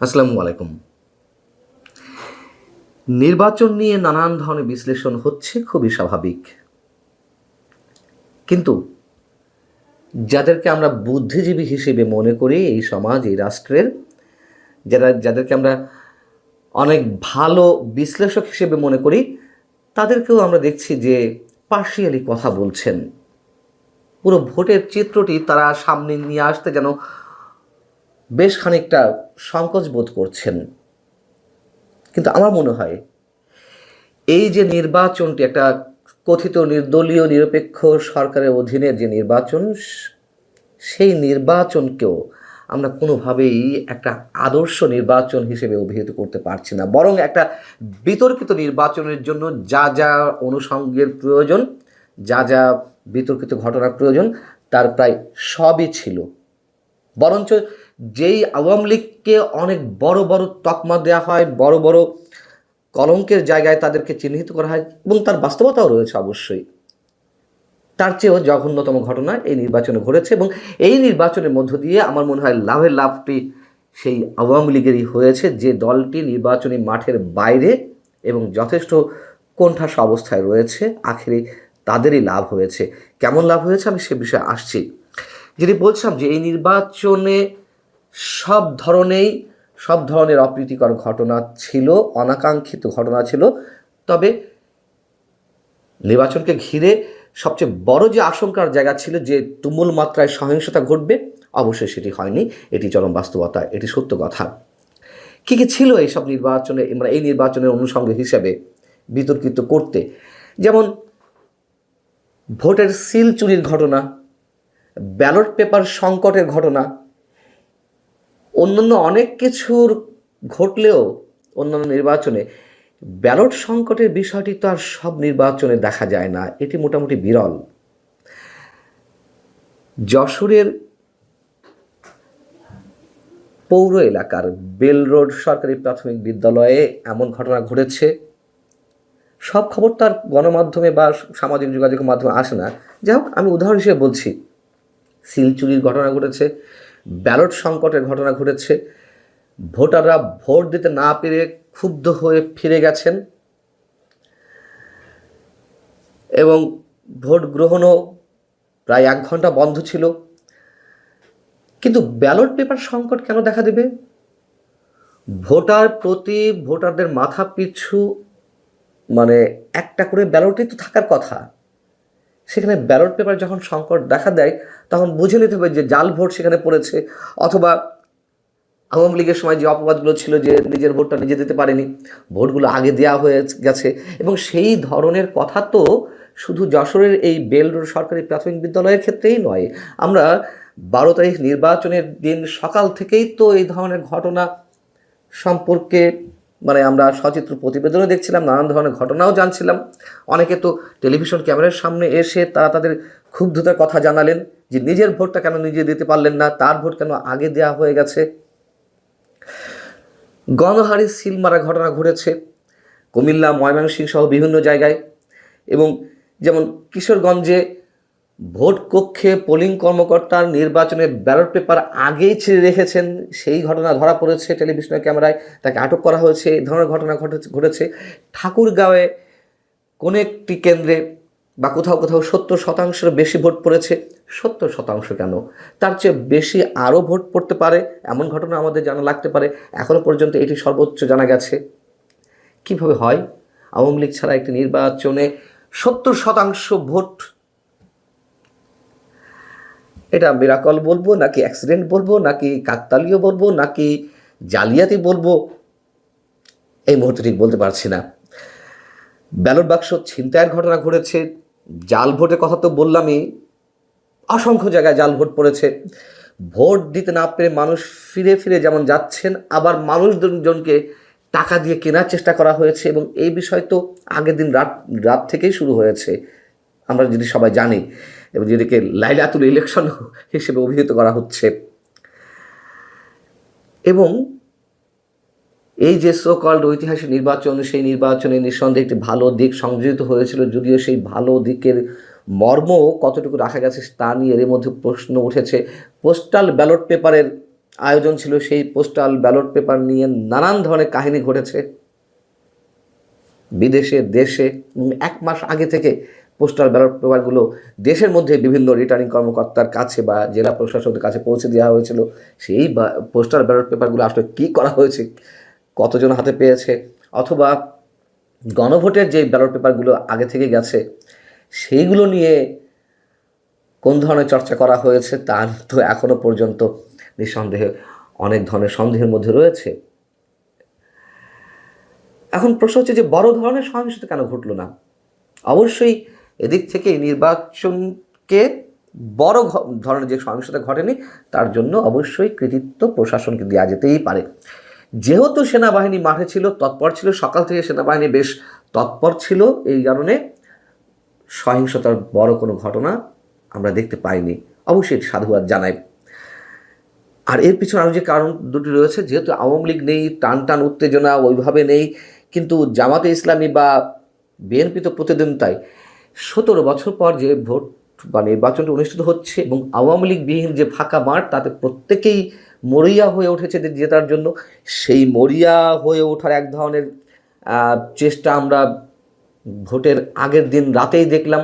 আসসালামু আলাইকুম। নির্বাচন নিয়ে নানান ধরনের বিশ্লেষণ হচ্ছে, খুবই স্বাভাবিক। কিন্তু যাদেরকে আমরা বুদ্ধিজীবী হিসেবে মনে করি এই সমাজ, এই রাষ্ট্রের, যারা, যাদেরকে আমরা অনেক ভালো বিশ্লেষক হিসেবে মনে করি, তাদেরকেও আমরা দেখছি যে পার্শিয়ালি কথা বলছেন। পুরো ভোটের চিত্রটি তারা সামনে নিয়ে আসতে যেন বেশ খানিকটা সংকোচ বোধ করছেন। কিন্তু আমার মনে হয়, এই যে নির্বাচনটি একটা কথিত নির্দলীয় নিরপেক্ষ সরকারের অধীনের যে নির্বাচন, সেই নির্বাচনকেও আমরা কোনোভাবেই একটা আদর্শ নির্বাচন হিসেবে অভিহিত করতে পারছি না। বরং একটা বিতর্কিত নির্বাচনের জন্য যা যা অনুষঙ্গের প্রয়োজন, যা যা বিতর্কিত ঘটনার প্রয়োজন, তার প্রায় সবই ছিল। বরঞ্চ যেই আওয়ামী লীগকে অনেক বড় বড় তকমা দেওয়া হয়, বড় বড় কলঙ্কের জায়গায় তাদেরকে চিহ্নিত করা হয় এবং তার বাস্তবতাও রয়েছে অবশ্যই। তার চেয়েও জঘন্যতম ঘটনা এই নির্বাচনে ঘটেছে এবং এই নির্বাচনের মধ্য দিয়ে আমার মনে হয় লাভের লাভটি সেই আওয়ামী লীগেরই হয়েছে। যে দলটি নির্বাচনী মাঠের বাইরে এবং যথেষ্ট কোণঠাস অবস্থায় রয়েছে, আখেরে তাদেরই লাভ হয়েছে। কেমন লাভ হয়েছে আমি সে বিষয়ে আসছি। যদি বলছিলাম যে এই নির্বাচনে সব ধরনেই, সব ধরনের অপ্রীতিকর ঘটনা ছিল, অনাকাঙ্ক্ষিত ঘটনা ছিল, তবে নির্বাচনকে ঘিরে সবচেয়ে বড় যে আশঙ্কার জায়গা ছিল যে তুমুল মাত্রায় সহিংসতা ঘটবে, অবশ্যই সেটি হয়নি। এটি চরম বাস্তবতা, এটি সত্য কথা। কী কী ছিল এইসব নির্বাচনে মানে এই নির্বাচনের অনুষঙ্গ হিসেবে বিতর্কিত করতে? যেমন, ভোটের সিল চুরির ঘটনা ব্যালট পেপার সংকটের ঘটনা, অন্যান্য অনেক কিছুর ঘটলেও অন্যান্য নির্বাচনে ব্যালট সংকটের বিষয়টি তো আর সব নির্বাচনে দেখা যায় না, এটি মোটামুটি বিরল। যশোরের পৌর এলাকার বেল রোড সরকারি প্রাথমিক বিদ্যালয়ে এমন ঘটনা ঘটেছে। সব খবর তার গণমাধ্যমে বা সামাজিক যোগাযোগের মাধ্যমে আসে না। যাই হোক, আমি উদাহরণ হিসেবে বলছি সিল চুরির ঘটনা ঘটেছে, ব্যালট সংকটের ঘটনা ঘটেছে, ভোটাররা ভোট দিতে না পেরে ক্ষুব্ধ হয়ে ফিরে গেছেন এবং ভোট গ্রহণও প্রায় এক ঘণ্টা বন্ধ ছিল। কিন্তু ব্যালট পেপার সংকট কেন দেখা দেবে? ভোটার প্রতি ভোটারদের মাথা পিছু মানে একটা করে ব্যালটই তো থাকার কথা। সেখানে ব্যালট পেপার যখন সংকট দেখা দেয়, তখন বুঝে নিতে হবে যে জাল ভোট সেখানে পড়েছে, অথবা আওয়ামী লীগের সময় যে অপবাদগুলো ছিল যে নিজের ভোটটা নিজে দিতে পারেনি, ভোটগুলো আগে দেওয়া হয়ে গেছে, এবং সেই ধরনের কথা তো শুধু যশোরের এই বেল রোড সরকারি প্রাথমিক বিদ্যালয়ের ক্ষেত্রেই নয়। আমরা বারো তারিখ নির্বাচনের দিন সকাল থেকেই তো এই ধরনের ঘটনা সম্পর্কে মানে আমরা সচিত্র প্রতিবেদনও দেখছিলাম, নানান ধরনের ঘটনাও জানছিলাম। অনেকে তো টেলিভিশন ক্যামেরার সামনে এসে তারা তাদের ক্ষুব্ধতার কথা জানালেন যে নিজের ভোটটা কেন নিজে দিতে পারলেন না, তার ভোট কেন আগে দেওয়া হয়ে গেছে। গণহারে সিল মারা ঘটনা ঘটেছে কুমিল্লা, ময়মনসিংহ সহ বিভিন্ন জায়গায় এবং যেমন কিশোরগঞ্জে ভোট কক্ষে পোলিং কর্মকর্তার নির্বাচনের ব্যালট পেপার আগেই ছেড়ে রেখেছেন। সেই ঘটনা ধরা পড়েছে টেলিভিশনের ক্যামেরায়। তাকে আটক করা হয়েছে। এই ধরনের ঘটনা ঘটেছে ঘটেছে ঠাকুরগাঁওয়ে। কোনো একটি কেন্দ্রে বা কোথাও কোথাও সত্তর শতাংশের বেশি ভোট পড়েছে। সত্তর শতাংশ কেন? তার চেয়ে বেশি আরও ভোট পড়তে পারে। এমন ঘটনা আমাদের জানা লাগতে পারে। এখনও পর্যন্ত এটি সর্বোচ্চ জানা গেছে। কীভাবে হয়? আওয়ামী লীগ ছাড়া একটি নির্বাচনে সত্তর শতাংশ ভোট এটা মিরাকল বলব, নাকি অ্যাক্সিডেন্ট বলব, নাকি কাকতালীয় বলব, নাকি জালিয়াতি বলব? এই মুহূর্তে ঠিক বলতে পারছি না। ব্যালট বাক্স ছিনতাইয়ের ঘটনা ঘটেছে, জাল ভোটের কথা তো বললামই, অসংখ্য জায়গায় জাল ভোট পড়েছে। ভোট দিতে না পেরে মানুষ ফিরে ফিরে যেমন যাচ্ছেন, আবার মানুষজনকে টাকা দিয়ে কেনার চেষ্টা করা হয়েছে এবং এই বিষয় তো আগের দিন রাত রাত থেকেই শুরু হয়েছে। আমরা যদি সবাই জানি এবং যেটিকে লাইলাতুল ইলেকশন হিসেবে অভিহিত করা হচ্ছে। এবং এই যে সো কল্ড ঐতিহাসিক নির্বাচন, সেই নির্বাচনে নিঃসন্দেহে একটি ভালো দিক সংযোজিত হয়েছিল, যদিও সেই ভালো দিকের মর্ম কতটুকু রাখা গেছে তা নিয়ে এর মধ্যে প্রশ্ন উঠেছে। পোস্টাল ব্যালট পেপারের আয়োজন ছিল, সেই পোস্টাল ব্যালট পেপার নিয়ে নানান ধরনের কাহিনী ঘটেছে। বিদেশে, দেশে এক মাস আগে থেকে পোস্টাল ব্যালট পেপারগুলো দেশের মধ্যে বিভিন্ন রিটার্নিং কর্মকর্তার কাছে বা জেলা প্রশাসকের কাছে পৌঁছে দেওয়া হয়েছিল। সেই পোস্টাল ব্যালট পেপারগুলো আসলে কী করা হয়েছে, কতজন হাতে পেয়েছে, অথবা গণভোটের যে ব্যালট পেপারগুলো আগে থেকে গেছে, সেইগুলো নিয়ে কোন ধরনের চর্চা করা হয়েছে তার তো এখনও পর্যন্ত নিঃসন্দেহে অনেক ধরনের সন্দেহের মধ্যে রয়েছে। এখন প্রশ্ন হচ্ছে যে বড় ধরনের সহিংসতা কেন ঘটলো না? অবশ্যই এদিক থেকে এই নির্বাচনকে বড় ধরনের যে সহিংসতা ঘটেনি, তার জন্য অবশ্যই কৃতিত্ব প্রশাসনকে দেওয়া যেতেই পারে। যেহেতু সেনাবাহিনী মাঠে ছিল, তৎপর ছিল, সকাল থেকে সেনাবাহিনী বেশ তৎপর ছিল, এই কারণে সহিংসতার বড় কোনো ঘটনা আমরা দেখতে পাইনি। অবশ্যই সাধুবাদ জানাই। আর এর পিছনে আরও যে কারণ দুটি রয়েছে, যেহেতু আওয়ামী লীগ নেই, টান টান উত্তেজনা ওইভাবে নেই, কিন্তু জামাতে ইসলামী বা বিএনপি তো প্রতিদ্বন্দ্বিতায় সতেরো বছর পর যে ভোট, বা নির্বাচনটা অনুষ্ঠিত হচ্ছে এবং আওয়ামী লীগ বিহীন যে ফাঁকা মাঠ, তাতে প্রত্যেকেই মরিয়া হয়ে উঠেছে জেতার জন্য। সেই মরিয়া হয়ে ওঠার এক ধরনের চেষ্টা আমরা ভোটের আগের দিন রাতেই দেখলাম।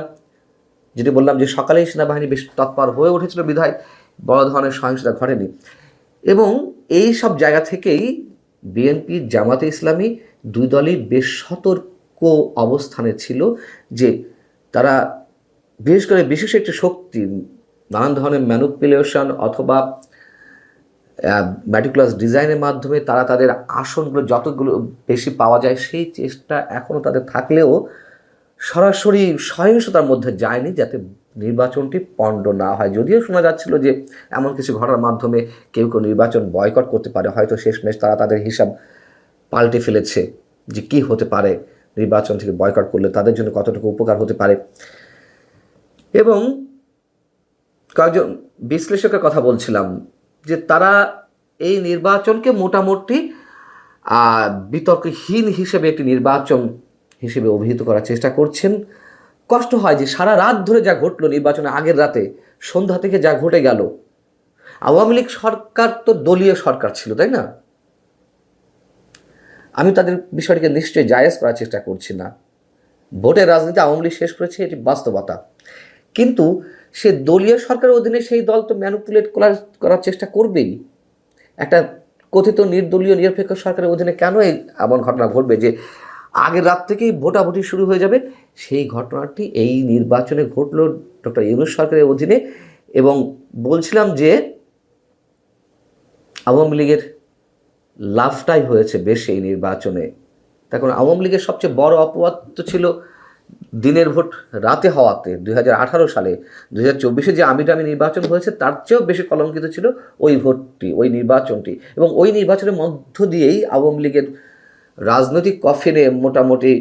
যেটি বললাম যে সকালেই সেনাবাহিনী বেশ তৎপর হয়ে উঠেছিল বিধায়, বড় ধরনের সহিংসতা ঘটেনি। এবং এই সব জায়গা থেকেই বিএনপি, জামাতে ইসলামী দুই দলই বেশ সতর্ক অবস্থানে ছিল যে তারা বিশেষ করে বিশেষ একটি শক্তি, নানান ধরনের ম্যানুপুলেশন অথবা ম্যাটিকুলাস ডিজাইনের মাধ্যমে তারা তাদের আসনগুলো যতগুলো বেশি পাওয়া যায় সেই চেষ্টা এখনও তাদের থাকলেও সরাসরি সহিংসতার মধ্যে যায়নি যাতে নির্বাচনটি পণ্ড না হয়। যদিও শোনা যাচ্ছিল যে এমন কিছু ঘটার মাধ্যমে কেউ কেউ নির্বাচন বয়কট করতে পারে, হয়তো শেষমেশ তারা তাদের হিসাব পাল্টে ফেলেছে যে কি হতে পারে। নির্বাচন থেকে বয়কট করলে তাদের জন্য কতটুকু উপকার হতে পারে। এবং কয়েকজন বিশ্লেষকের কথা বলছিলাম যে তারা এই নির্বাচনকে মোটামুটি বিতর্কহীন হিসেবে একটি নির্বাচন হিসেবে অভিহিত করার চেষ্টা করছেন। কষ্ট হয় যে সারা রাত ধরে যা ঘটলো নির্বাচনের আগের রাতে, সন্ধ্যা থেকে যা ঘটে গেল, আওয়ামী লীগ সরকার তো দলীয় সরকার ছিল, তাই না? আমি তাদের বিষয়টিকে নিশ্চয়ই জায়েজ করার চেষ্টা করছি না। ভোটের রাজনীতি আওয়ামী লীগ শেষ করেছে, এটি বাস্তবতা। কিন্তু সে দলীয় সরকারের অধীনে সেই দল তো ম্যানুপুলেট করার করার চেষ্টা করবেই। একটা কথিত নির্দলীয়, নিরপেক্ষ সরকারের অধীনে কেন এই এমন ঘটনা ঘটবে যে আগের রাত থেকেই ভোটাভুটি শুরু হয়ে যাবে? সেই ঘটনাটি এই নির্বাচনে ঘটল ডক্টর ইউনুস সরকারের অধীনে এবং বলছিলাম যে আওয়ামী লীগের লাভটাই হয়েছে বেশি এই নির্বাচনে। তখন আওয়ামী লীগের সবচেয়ে বড় অপবাদ তো ছিল দিনের ভোট রাতে হওয়াতে, দুই হাজার আঠারো সালে। দুই হাজার চব্বিশে যে আমি নির্বাচন হয়েছে, তার চেয়েও বেশি কলঙ্কিত ছিল ওই ভোটটি, ওই নির্বাচনটি। এবং ওই নির্বাচনের মধ্য দিয়েই আওয়ামী লীগের রাজনৈতিক কফিনে মোটামুটি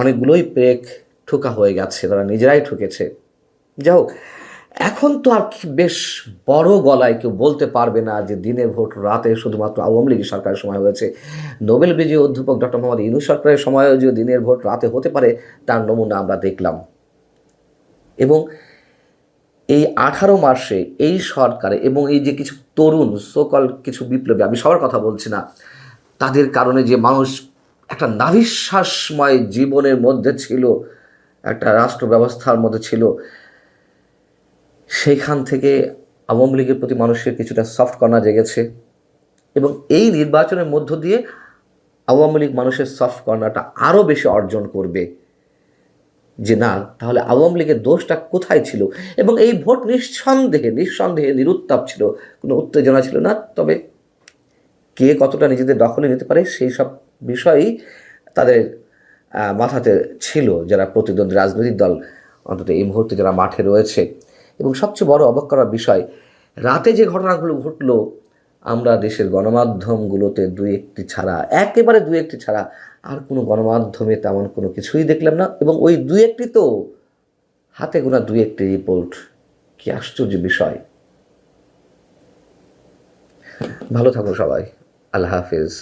অনেকগুলোই প্রেক ঠোকা হয়ে গেছে, তারা নিজেরাই ঠুকেছে। যাই হোক এখন তো আর বেশ বড় গলায় কেউ বলতে পারবে না যে দিনের ভোট রাতে শুধুমাত্র আওয়ামী লীগের সরকারের সময় হয়েছে। নোবেল বিজয়ী অধ্যাপক ডক্টর মোহাম্মদ ইনু সরকারের সময়ও যে দিনের ভোট রাতে হতে পারে, তার নমুনা আমরা দেখলাম। এবং এই আঠারো মাসে এই সরকারে এবং এই যে কিছু তরুণ সকল কিছু বিপ্লবী, আমি সবার কথা বলছি না, তাদের কারণে যে মানুষ একটা নাভিশ্বাসময় জীবনের মধ্যে ছিল, একটা রাষ্ট্র ব্যবস্থার মধ্যে ছিল সেইখান থেকে আওয়ামী লীগের প্রতি মানুষের কিছুটা সফট কর্নার জেগেছে এবং এই নির্বাচনের মধ্য দিয়ে আওয়ামী লীগ মানুষের সফট কর্নারটা আরও বেশি অর্জন করবে। যে না, তাহলে আওয়ামী লীগের দোষটা কোথায় ছিল? এবং এই ভোট নিঃসন্দেহে নিঃসন্দেহে নিরুত্তাপ ছিল, কোনো উত্তেজনা ছিল না। তবে কে কতটা নিজেদের দখলে নিতে পারে সেই সব বিষয়ই তাদের মাথাতে ছিল যারা প্রতিদ্বন্দ্বী রাজনৈতিক দল, অন্তত এই মুহূর্তে যারা মাঠে রয়েছে। এবং সবচেয়ে বড় অবাক করার বিষয়, রাতে যে ঘটনাগুলো ঘটলো, আমরা দেশের গণমাধ্যমগুলোতে দু একটি ছাড়া, একেবারে দু একটি ছাড়া আর কোনো গণমাধ্যমে তেমন কোনো কিছুই দেখলাম না। এবং ওই দু একটি তো হাতে গোনা দু একটি রিপোর্ট কি আশ্চর্য বিষয়। ভালো থাকুন সবাই। আল্লাহ হাফিজ।